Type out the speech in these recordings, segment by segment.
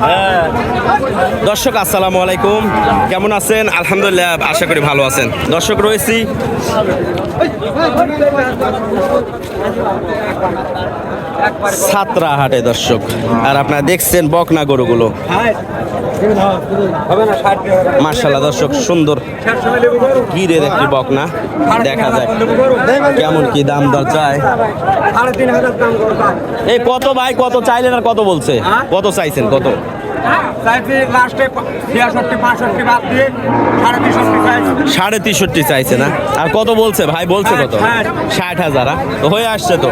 হ্যাঁ। দর্শক, আসসালামু আলাইকুম। কেমন আছেন? আলহামদুলিল্লাহ, আশা করি ভালো আছেন। দর্শক, রয়েছি। সাতরা হাটে দর্শক। আর আপনারা দেখছেন বকনা গরুগুলো। মার্শাল্লাহ দর্শক সুন্দর। গিরের একটি বকনা দেখা যায় কেমন কি দাম দর চায়। এই কত ভাই কত চাইলেন আর কত বলছে? কত চাইছেন কত? দিয়ে সাড়ে তিনষট্টি চাইছি। না? আর কত বলছে ভাই বলছে কত? ষাট। হাজার হয়ে আসছে তো।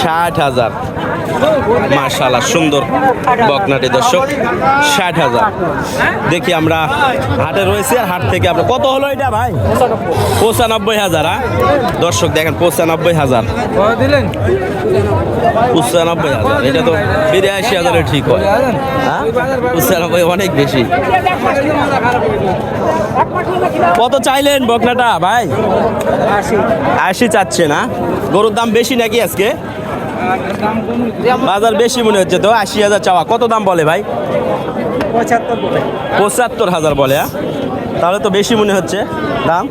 ষাট হাজার। মার্শাল্লাহ সুন্দর বকনাটি দর্শক। ষাট হাজার। দেখি আমরা হাটে রয়েছি আর হাট থেকে আমরা কত হলো এটা ভাই? পঁচানব্বই হাজার আ? দর্শক দেখেন পঁচানব্বই হাজার। দিলেন? পঁচানব্বই হাজার। এটা তো বিরাশি হাজারে ঠিক হয়। হ্যাঁ? পঁচানব্বই অনেক বেশি। কত চাইলেন বকনাটা ভাই? আশি চাচ্ছে না গরুর দাম বেশি নাকি আজকে? বাজার বেশি মনে হচ্ছে তো আশি হাজার চাওয়া। কত দাম বলে ভাই? পঁচাত্তর হাজার বলে হ্যাঁ? তাহলে তো বেশি মনে হচ্ছে। দাম?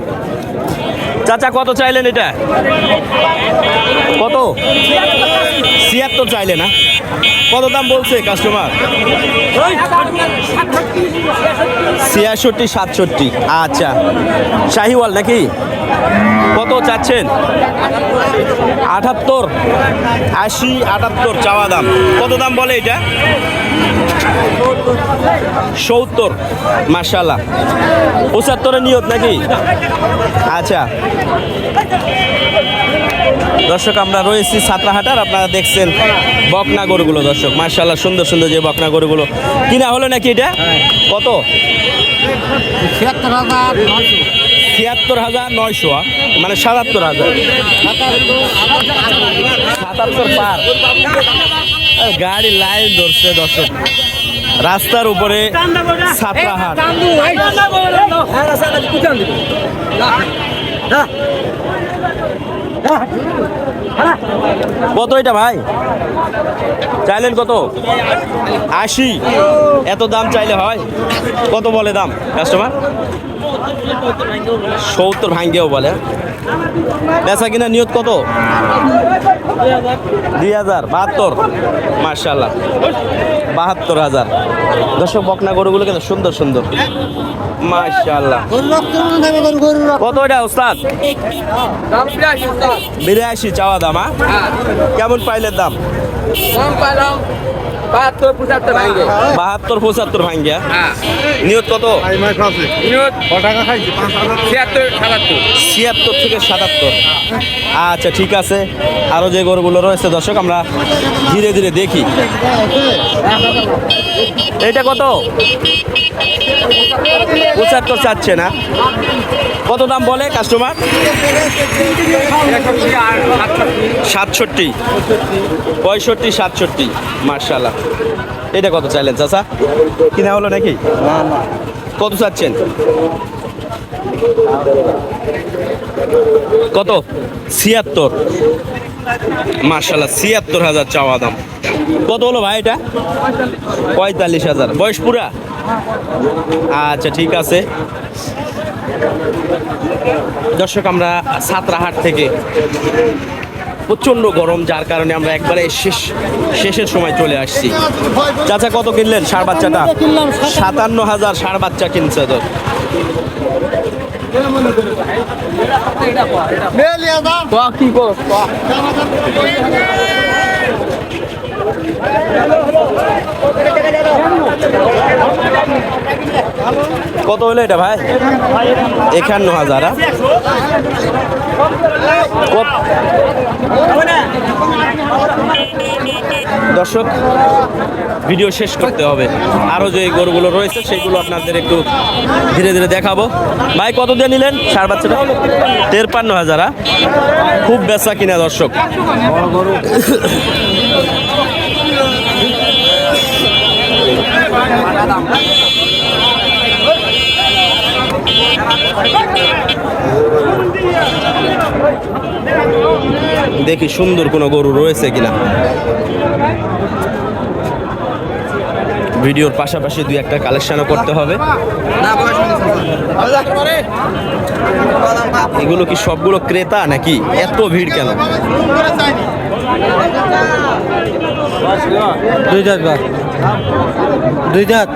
চাচা, কত চাইলেন এটা? কত? ছিয়াত্তর চাইলে না কত দাম বলছে কাস্টমার ছিয়াষট্টি, সাতষট্টি। আচ্ছা। শাহিওয়াল নাকি? কত চাচ্ছেন? আটাত্তর। আশি, আটাত্তর চাওয়া দাম। কত দাম বলে এটা? সত্তর। মার্শাল্লাহ পঁচাত্তরের নিয়ত নাকি? আচ্ছা। দর্শক, আমরা রয়েছি ছাত্রাহাটার আপনারা দেখছেন বকনা গরুগুলো, দর্শক। মার্শাল্লাহ সুন্দর সুন্দর যে বকনা গরুগুলো। কিনা হলো নাকি এটা? কত? ছিয়াত্তর হাজার ছিয়াত্তর হাজার নয়শো। মানে সাতাত্তর হাজার। সাতাত্তর পার। গাড়ি লাইন ধরছে, দর্শক। রাস্তার উপরে ছাত্রাহাট। কত এটা ভাই? চাইলেন কত? আশি। এত দাম চাইলে হয়। কত বলে দাম কাস্টমার সত্তর ভাঙ্গেও বলে। বেচা কিনা নিয়ত কত? দুই হাজার বাহাত্তর। মার্শাল্লাহ বাহাত্তর হাজার। দর্শক বকনা গরুগুলো কিন্তু সুন্দর সুন্দর। মার্শাল্লাহ কত এটা উস্তাদ? বিরাশি চাওয়া দাম হ্যাঁ? কেমন পাইলের দাম? বাহাত্তর পঁচাত্তর ভাঙ্গে। বাহাত্তর পঁচাত্তর ভাঙ্গিয়া। হ্যাঁ। নিয়ত কত? নিয়ত ছিয়াত্তর সাতাত্তর। ছিয়াত্তর থেকে সাতাত্তর। আচ্ছা ঠিক আছে। আরও যে গরুগুলো রয়েছে দর্শক আমরা ধীরে ধীরে দেখি। এটা কত? পঁচাত্তর চাচ্ছে না। কত দাম বলে কাস্টমার সাতষট্টি। পঁয়ষট্টি, সাতষট্টি। মার্শাল্লাহ এটা কত চাইলেন চাচা? কিনা হলো নাকি? কত চাচ্ছেন? কত? ছিয়াত্তর। মার্শাল্লাহ ছিয়াত্তর হাজার চাওয়া দাম। কত হলো ভাই এটা? পঁয়তাল্লিশ হাজার। বয়স পুরা? আচ্ছা ঠিক আছে। দর্শক, আমরা সাতরাহাট থেকে প্রচণ্ড গরম, যার কারণে আমরা একবারে শেষ, শেষের সময় চলে আসছি। চাচা, কত কিনলেন ষাড় বাচ্চাটা? সাতান্ন হাজার ষাড় বাচ্চা কিনছে তো। কি কত হলো এটা ভাই? একান্ন হাজার দর্শক, ভিডিও শেষ করতে হবে। আরও যে গরুগুলো রয়েছে, সেগুলো আপনাদের একটু ধীরে ধীরে দেখাবো। ভাই, কত দিয়ে নিলেন সার বাচ্চাটা? তেরপান্ন হাজার খুব বেচা কিনা দর্শক। দেখি সুন্দর কোনো গরু রয়েছে কিনা। ভিডিওর পাশাপাশি দুই একটা কালেকশনও করতে হবে। এগুলো কি সবগুলো ক্রেতা নাকি? এত ভিড় কেন? দুই জাত বা? দুই দাঁত